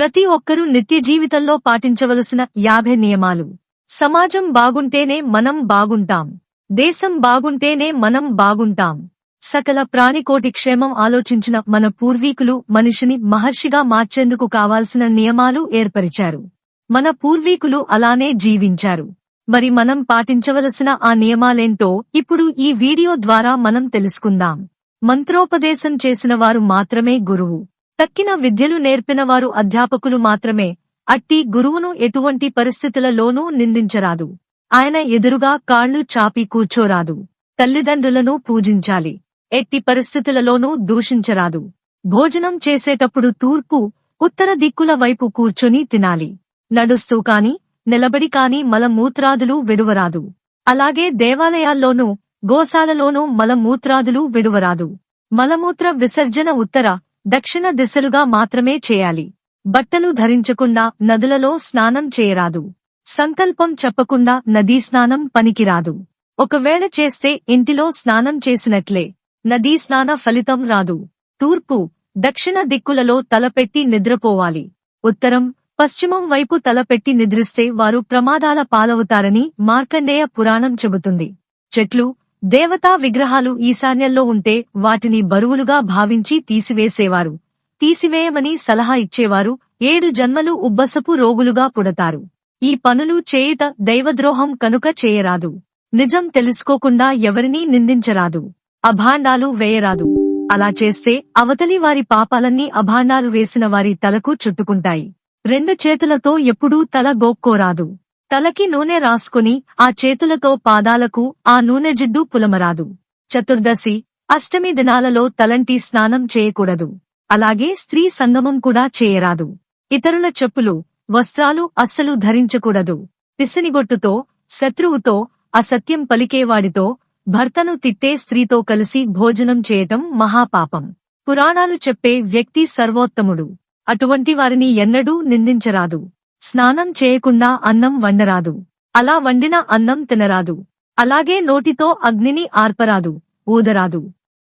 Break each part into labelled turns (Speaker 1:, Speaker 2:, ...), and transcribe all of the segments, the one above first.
Speaker 1: ప్రతి ఒక్కరూ నిత్య జీవితంలో పాటించవలసిన యాభై నియమాలు. సమాజం బాగుంటేనే మనం బాగుంటాం. దేశం బాగుంటేనే మనం బాగుంటాం. సకల ప్రాణికోటి క్షేమం ఆలోచించిన మన పూర్వీకులు మనిషిని మహర్షిగా మార్చేందుకు కావాల్సిన నియమాలు ఏర్పరిచారు. మన పూర్వీకులు అలానే జీవించారు. మరి మనం పాటించవలసిన ఆ నియమాలేంటో ఇప్పుడు ఈ వీడియో ద్వారా మనం తెలుసుకుందాం. మంత్రోపదేశం చేసిన వారు మాత్రమే గురువు. తక్కిన విద్యలు నేర్పినవారు అధ్యాపకులు మాత్రమే. అట్టి గురువును ఎటువంటి పరిస్థితులలోనూ నిందించరాదు. ఆయన ఎదురుగా కాళ్ళు చాపి కూర్చోరాదు. తల్లిదండ్రులను పూజించాలి. ఎట్టి పరిస్థితులలోనూ దూషించరాదు. భోజనం చేసేటప్పుడు తూర్పు ఉత్తర దిక్కుల వైపు కూర్చొని తినాలి. నడుస్తూ కాని నిలబడి కాని మలమూత్రాదులు విడువరాదు. అలాగే దేవాలయాల్లోనూ గోశాలలోనూ మలమూత్రాదులు విడువరాదు. మలమూత్ర విసర్జన ఉత్తర దక్షిణ దిశలుగా మాత్రమే చేయాలి. బట్టలు ధరించకుండా నదులలో స్నానం చేయరాదు. సంకల్పం చెప్పకుండా నదీ స్నానం పనికిరాదు. ఒకవేళ చేస్తే ఇంటిలో స్నానం చేసినట్లే. నదీ స్నాన ఫలితం రాదు. తూర్పు దక్షిణ దిక్కులలో తలపెట్టి నిద్రపోవాలి. ఉత్తరం పశ్చిమం వైపు తలపెట్టి నిద్రిస్తే వారు ప్రమాదాల పాలవుతారని మార్కండేయ పురాణం చెబుతుంది. చెట్లు దేవతా విగ్రహాలు ఈశాన్యంలో ఉంటే వాటిని బరువులుగా భావించి తీసివేసేవారు. తీసివేయమని సలహా ఇచ్చేవారు. ఏడు జన్మలు ఉబ్బసపు రోగులుగా పుడతారు. ఈ పనులు చేయుట దైవద్రోహం కనుక చేయరాదు. నిజం తెలుసుకోకుండా ఎవరినీ నిందించరాదు. అభాండాలు వేయరాదు. అలా చేస్తే అవతలి వారి పాపాలన్నీ అభాండాలు వేసిన వారి తలకు చుట్టుకుంటాయి. రెండు చేతులతో ఎప్పుడూ తల గోక్కోరాదు. తలకి నూనె రాసుకుని ఆ చేతులతో పాదాలకు ఆ నూనె జిడ్డు పులమరాదు. చతుర్దశి అష్టమి దినాలలో తలంటి స్నానం చేయకూడదు. అలాగే స్త్రీ సంగమం కూడా చేయరాదు. ఇతరుల చెప్పులు వస్త్రాలు అస్సలు ధరించకూడదు. తిసినిగొట్టుతో శత్రువుతో అసత్యం పలికేవాడితో భర్తను తిట్టే స్త్రీతో కలిసి భోజనం చేయటం మహాపాపం. పురాణాలు చెప్పే వ్యక్తి సర్వోత్తముడు. అటువంటి వారిని ఎన్నడూ నిందించరాదు. స్నానం చేయకుండా అన్నం వండరాదు. అలా వండిన అన్నం తినరాదు. అలాగే నోటితో అగ్నిని ఆర్పరాదు ఊదరాదు.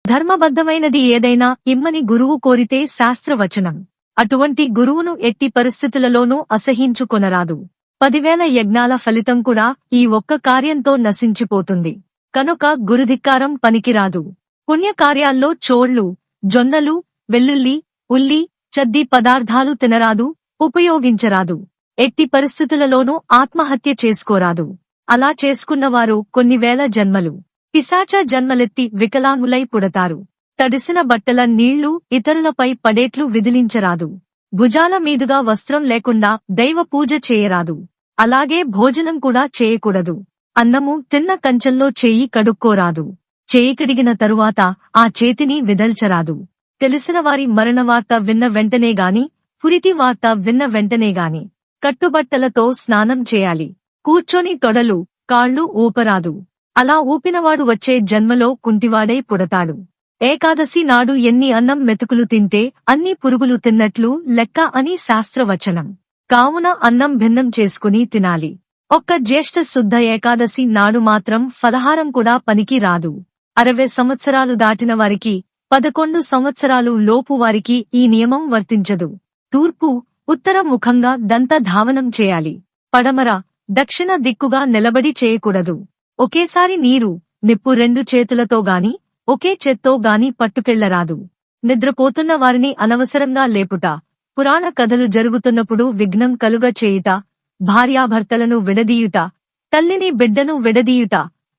Speaker 1: ధర్మబద్ధమైనది ఏదైనా ఇమ్మని గురువు కోరితే శాస్త్రవచనం. అటువంటి గురువును ఎట్టి పరిస్థితులలోనూ అసహించుకొనరాదు. పదివేల యజ్ఞాల ఫలితం కూడా ఈ ఒక్క కార్యంతో నశించిపోతుంది. కనుక గురుధిక్కారం పనికిరాదు. పుణ్యకార్యాల్లో చోళ్ళు జొన్నలు వెల్లుల్లి ఉల్లి చద్ది పదార్థాలు తినరాదు ఉపయోగించరాదు. ఎట్టి పరిస్థితులలోనూ ఆత్మహత్య చేసుకోరాదు. అలా చేసుకున్నవారు కొన్ని వేల జన్మలు. పిశాచ జన్మలెత్తి వికలాంగులై పుడతారు. తడిసిన బట్టల నీళ్ళు ఇతరులపై పడేట్లు విదిలించరాదు. భుజాల మీదుగా వస్త్రం లేకుండా దైవ పూజ చేయరాదు. అలాగే భోజనం కూడా చేయకూడదు. అన్నము తిన్న కంచంలో చేయి కడుక్కోరాదు. చేయి కడిగిన తరువాత ఆ చేతిని విదల్చరాదు. తెలిసిన వారి మరణ వార్త విన్న వెంటనే గాని పురిటి వార్త విన్న వెంటనే గాని. కట్టుబట్టలతో స్నానం చేయాలి. కూర్చొని తొడలు కాళ్ళు ఊపరాదు. అలా ఊపినవాడు వచ్చే జన్మలో కుంటివాడై పుడతాడు. ఏకాదశి నాడు ఎన్ని అన్నం మెతుకులు తింటే అన్ని పురుగులు తిన్నట్లు లెక్క అని శాస్త్రవచనం. కావున అన్నం భిన్నం చేసుకుని తినాలి. ఒక్క జ్యేష్ఠ శుద్ధ ఏకాదశి నాడు మాత్రం ఫలహారం కూడా పనికి రాదు. అరవై సంవత్సరాలు దాటిన వారికి పదకొండు సంవత్సరాలు లోపు వారికి ఈ నియమం వర్తించదు. తూర్పు ఉత్తర ముఖంగా దంత ధావనం చేయాలి. పడమర దక్షిణ దిక్కుగా నిలబడి చేయకూడదు. ఒకేసారి నీరు నిప్పు రెండు చేతులతో గాని ఒకే చేత్తో గాని పట్టుకెళ్ళరాదు. నిద్రపోతున్న వారిని అనవసరంగా లేపుట పురాణ కథలు జరుగుతున్నప్పుడు విఘ్నం కలుగ చేయుట భార్యాభర్తలను విడదీయుట తల్లిని బిడ్డను విడదీయుట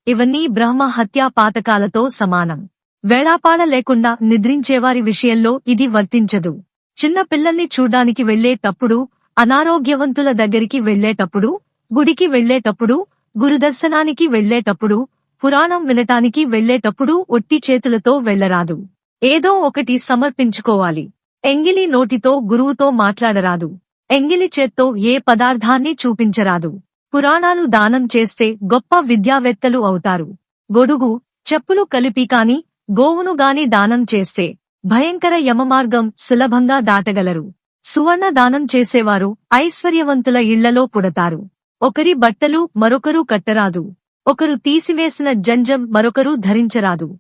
Speaker 1: ఇవన్నీ బ్రహ్మ హత్యా పాతకాలతో సమానం. వేళాపాడ లేకుండా నిద్రించేవారి విషయంలో ఇది వర్తించదు. చిన్న పిల్లల్ని చూడ్డానికి వెళ్ళేటప్పుడు అనారోగ్యవంతుల దగ్గరికి వెళ్ళేటప్పుడు గుడికి వెళ్ళేటప్పుడు గురుదర్శనానికి వెళ్ళేటప్పుడు పురాణం వినటానికి వెళ్ళేటప్పుడు ఒట్టి చేతులతో వెళ్ళరాదు ఏదో ఒకటి సమర్పించుకోవాలి. ఎంగిలి నోటితో గురువుతో మాట్లాడరాదు. ఎంగిలి చేత్తో ఏ పదార్థాన్ని చూపించరాదు. పురాణాలు దానం చేస్తే గొప్ప విద్యావేత్తలు అవుతారు. గొడుగు చెప్పులు కలిపి కాని గోవును గాని దానం చేస్తే భయంకర యమమార్గం సులభంగా దాటగలరు. సువర్ణ దానం చేసేవారు ఐశ్వర్యవంతుల ఇళ్ళలో పుడతారు. ఒకరి బట్టలు మరొకరు కట్టరాదు. ఒకరు తీసివేసిన జంజం మరొకరు ధరించరాదు.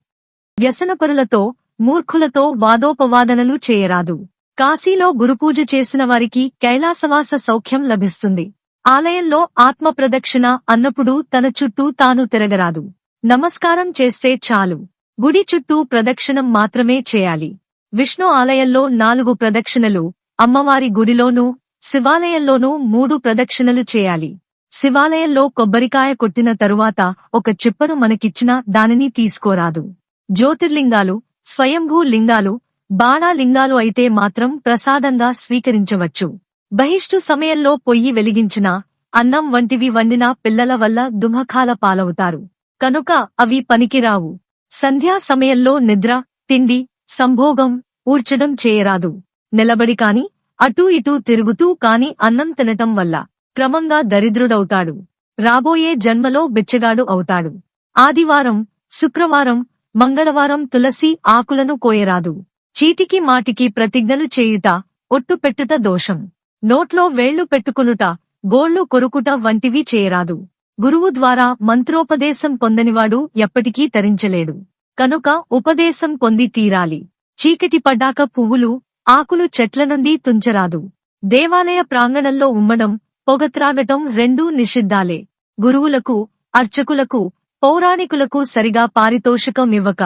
Speaker 1: వ్యసనపరులతో మూర్ఖులతో వాదోపవాదనలు చేయరాదు. కాశీలో గురుపూజ చేసిన వారికి కైలాసవాస సౌఖ్యం లభిస్తుంది. ఆలయంలో ఆత్మ ప్రదక్షిణ అన్నప్పుడు తన చుట్టూ తాను తిరగరాదు. నమస్కారం చేస్తే చాలు. గుడి చుట్టూ ప్రదక్షిణం మాత్రమే చేయాలి. విష్ణు ఆలయంలో నాలుగు ప్రదక్షిణలు అమ్మవారి గుడిలోనూ శివాలయంలోనూ మూడు ప్రదక్షిణలు చేయాలి. శివాలయంలో కొబ్బరికాయ కొట్టిన తరువాత ఒక చిప్పను మనకిచ్చినా దానిని తీసుకోరాదు. జ్యోతిర్లింగాలు స్వయంభూ లింగాలు బాణాలింగాలు అయితే మాత్రం ప్రసాదంగా స్వీకరించవచ్చు. బహిష్టు సమయంలో పొయ్యి వెలిగించినా అన్నం వంటివి వండినా పిల్లల వల్ల దుమఖాల పాలవుతారు. కనుక అవి పనికిరావు. సంధ్యా సమయంలో నిద్ర తిండి సంభోగం ఊడ్చడం చేయరాదు. నిలబడి కాని అటూ ఇటూ తిరుగుతూ కాని అన్నం తినటం వల్ల క్రమంగా దరిద్రుడవుతాడు. రాబోయే జన్మలో బిచ్చగాడు అవుతాడు. ఆదివారం శుక్రవారం మంగళవారం తులసి ఆకులను కోయరాదు. చీటికి మాటికి ప్రతిజ్ఞలు చేయుట ఒట్టు పెట్టుట దోషం. నోట్లో వేళ్ళు పెట్టుకునుట గోళ్ళు కొరుకుట వంటివి చేయరాదు. గురువు ద్వారా మంత్రోపదేశం పొందనివాడు ఎప్పటికీ తరించలేడు. కనుక ఉపదేశం పొంది తీరాలి. చీకటి పడ్డాక పువ్వులు ఆకులు చెట్ల నుండి తుంచరాదు. దేవాలయ ప్రాంగణంలో ఉమ్మడం పొగత్రాగటం రెండూ నిషిద్ధాలే. గురువులకు అర్చకులకు పౌరాణికులకు సరిగా పారితోషికం ఇవ్వక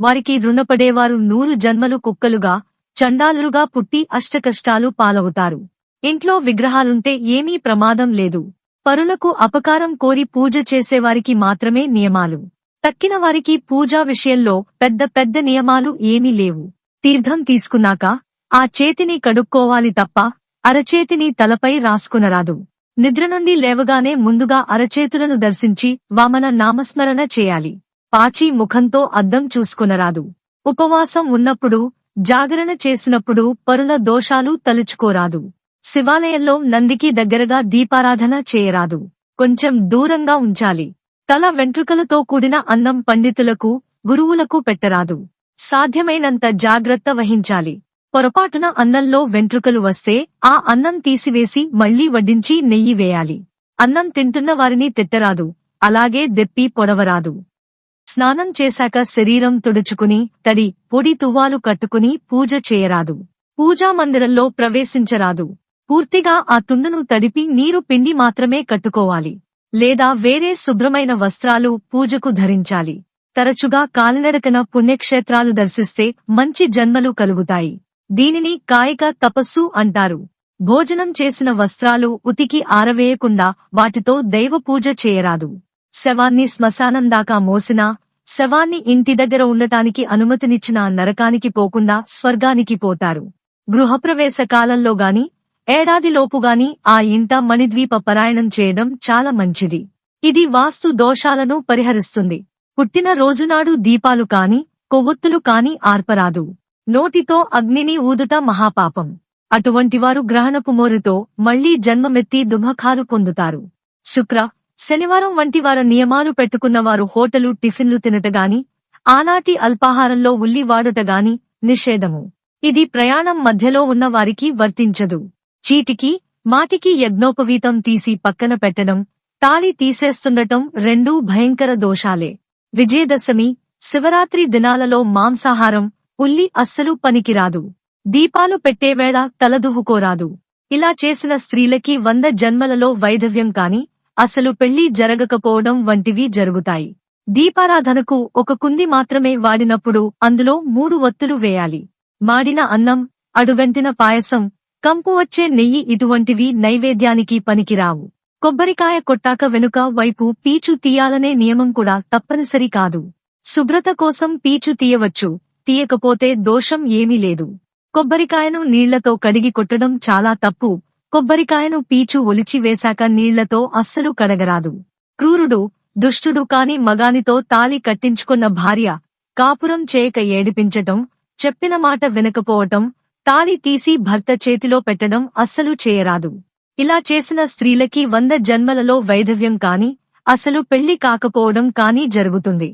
Speaker 1: వారికి రుణపడేవారు నూరు జన్మలు కుక్కలుగా చండాలుగా పుట్టి అష్టకష్టాలు పాలవుతారు. ఇంట్లో విగ్రహాలుంటే ఏమీ ప్రమాదం లేదు. పరులకు అపకారం కోరి పూజ చేసేవారికి మాత్రమే నియమాలు. తక్కిన వారికి పూజా విషయంలో పెద్ద పెద్ద నియమాలు ఏమీ లేవు. తీర్థం తీసుకున్నాక ఆ చేతిని కడుక్కోవాలి తప్ప అరచేతిని తలపై రాసుకునరాదు. నిద్ర నుండి లేవగానే ముందుగా అరచేతులను దర్శించి వామన నామస్మరణ చేయాలి. పాచి ముఖంతో అద్దం చూసుకునరాదు. ఉపవాసం ఉన్నప్పుడు జాగరణ చేసినప్పుడు పరుల దోషాలు తలుచుకోరాదు. శివాలయంలో నందికి దగ్గరగా దీపారాధన చేయరాదు. కొంచెం దూరంగా ఉంచాలి. తల వెంట్రుకలతో కూడిన అన్నం పండితులకు గురువులకు పెట్టరాదు. సాధ్యమైనంత జాగ్రత్త వహించాలి. పొరపాటున అన్నంలో వెంట్రుకలు వస్తే ఆ అన్నం తీసివేసి మళ్ళీ వడ్డించి నెయ్యి వేయాలి. అన్నం తింటున్న వారిని తిట్టరాదు. అలాగే దెప్పి పొడవరాదు. స్నానం చేశాక శరీరం తుడుచుకుని తడి పొడి తువ్వాలు కట్టుకుని పూజ చేయరాదు. పూజా మందిరంలో ప్రవేశించరాదు. పూర్తిగా ఆ తుండును తడిపి నీరు పిండి మాత్రమే కట్టుకోవాలి. లేదా వేరే శుభ్రమైన వస్త్రాలు పూజకు ధరించాలి. తరచుగా కాలినడకన పుణ్యక్షేత్రాలు దర్శిస్తే మంచి జన్మలు కలుగుతాయి. దీనిని కాయిక తపస్సు అంటారు. భోజనం చేసిన వస్త్రాలు ఉతికి ఆరవేయకుండా వాటితో దైవ పూజ చేయరాదు. శవాన్ని శ్మశానం దాకా మోసినా శవాన్ని ఇంటి దగ్గర ఉండటానికి అనుమతినిచ్చిన నరకానికి పోకుండా స్వర్గానికి పోతారు. గృహప్రవేశ కాలంలో గాని ఏడాదిలోపుగాని ఆ ఇంట మణిద్వీప పరాయణం చేయడం చాలా మంచిది. ఇది వాస్తు దోషాలను పరిహరిస్తుంది. పుట్టిన రోజునాడు దీపాలు కాని కొవ్వొత్తులు కాని ఆర్పరాదు. నోటితో అగ్నిని ఊదుట మహాపాపం. అటువంటివారు గ్రహణపు మోరుతో మళ్ళీ జన్మమెత్తి దుమఖాలు పొందుతారు. శుక్ర శనివారం వంటి వార నియమాలు పెట్టుకున్నవారు హోటలు టిఫిన్లు తినటగాని ఆనాటి అల్పాహారంలో ఉల్లి వాడుటగాని నిషేధము. ఇది ప్రయాణం మధ్యలో ఉన్న వారికి వర్తించదు. చీటికి మాటికి యజ్ఞోపవీతం తీసి పక్కన పెట్టడం తాళి తీసేస్తుండటం రెండూ భయంకర దోషాలే. విజయదశమి శివరాత్రి దినాలలో మాంసాహారం ఉల్లి అస్సలు పనికిరాదు. దీపాలు పెట్టేవేళ తలదువ్వుకోరాదు. ఇలా చేసిన స్త్రీలకి వంద జన్మలలో వైధవ్యం కాని అసలు పెళ్ళి జరగకపోవడం వంటివి జరుగుతాయి. దీపారాధనకు ఒక కుంది మాత్రమే వాడినప్పుడు అందులో మూడు వత్తులు వేయాలి. మాడిన అన్నం అడుగంటిన పాయసం కంపు వచ్చే నెయ్యి ఇటువంటివి నైవేద్యానికి పనికిరావు. కొబ్బరికాయ కొట్టాక వెనుక వైపు పీచు తీయాలనే నియమం కూడా తప్పనిసరి కాదు. శుభ్రత కోసం పీచు తీయవచ్చు తీయకపోతే దోషం ఏమీ లేదు. కొబ్బరికాయను నీళ్ళతో కడిగి కొట్టడం చాలా తప్పు. కొబ్బరికాయను పీచు ఒలిచి వేశాక నీళ్ళతో అస్సలు కడగరాదు. క్రూరుడు దుష్టుడు కాని మగానితో తాలి కట్టించుకున్న భార్య కాపురం చేయక ఏడిపించటం చెప్పిన మాట వినకపోవటం తాళి తీసి భర్త చేతిలో పెట్టడం అస్సలు చేయరాదు. ఇలా చేసిన స్త్రీలకి వంద జన్మలలో వైధవ్యం కాని అసలు పెళ్ళి కాకపోవడం కానీ జరుగుతుంది.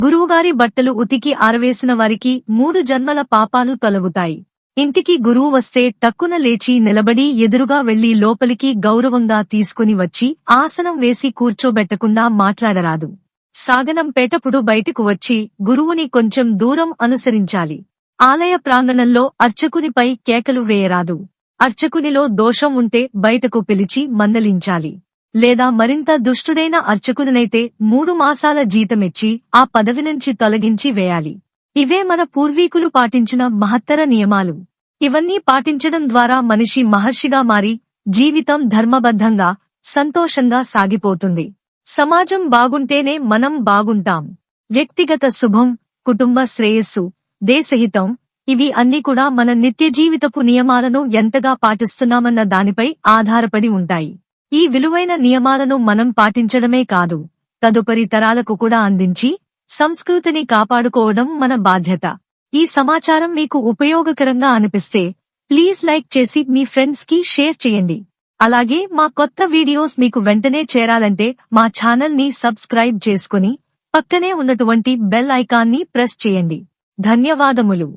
Speaker 1: గురువుగారి బట్టలు ఉతికి ఆరవేసిన వారికి మూడు జన్మల పాపాలు తొలగుతాయి. ఇంటికి గురువు వస్తే టక్కున లేచి నిలబడి ఎదురుగా వెళ్ళి లోపలికి గౌరవంగా తీసుకుని వచ్చి ఆసనం వేసి కూర్చోబెట్టకుండా మాట్లాడరాదు. సాగనం పేటపుడు బయటకు వచ్చి గురువుని కొంచెం దూరం అనుసరించాలి. ఆలయ ప్రాంగణంలో అర్చకునిపై కేకలు వేయరాదు. అర్చకునిలో దోషం ఉంటే బయటకు పిలిచి మందలించాలి. లేదా మరింత దుష్టుడైన అర్చకునినైతే మూడు మాసాల జీతమిచ్చి ఆ పదవి నుంచి తొలగించి వేయాలి. ఇవే మన పూర్వీకులు పాటించిన మహత్తర నియమాలు. ఇవన్నీ పాటించడం ద్వారా మనిషి మహర్షిగా మారి జీవితం ధర్మబద్ధంగా సంతోషంగా సాగిపోతుంది. సమాజం బాగుంటేనే మనం బాగుంటాం. వ్యక్తిగత శుభం కుటుంబ శ్రేయస్సు దేశహితం. ఇవి అన్ని కూడా మన నిత్య జీవితపు నియమాలను ఎంతగా పాటిస్తున్నామన్న దానిపై ఆధారపడి ఉంటాయి. ఈ విలువైన నియమాలను మనం పాటించడమే కాదు తదుపరి తరాలకు కూడా అందించి సంస్కృతిని కాపాడుకోవడం మన బాధ్యత. ఈ సమాచారం మీకు ఉపయోగకరంగా అనిపిస్తే ప్లీజ్ లైక్ చేసి మీ ఫ్రెండ్స్కి షేర్ చేయండి. అలాగే మా కొత్త వీడియోస్ మీకు వెంటనే చేరాలంటే మా ఛానల్ని సబ్స్క్రైబ్ చేసుకుని పక్కనే ఉన్నటువంటి బెల్ ఐకాన్ని ప్రెస్ చేయండి. ధన్యవాదములు.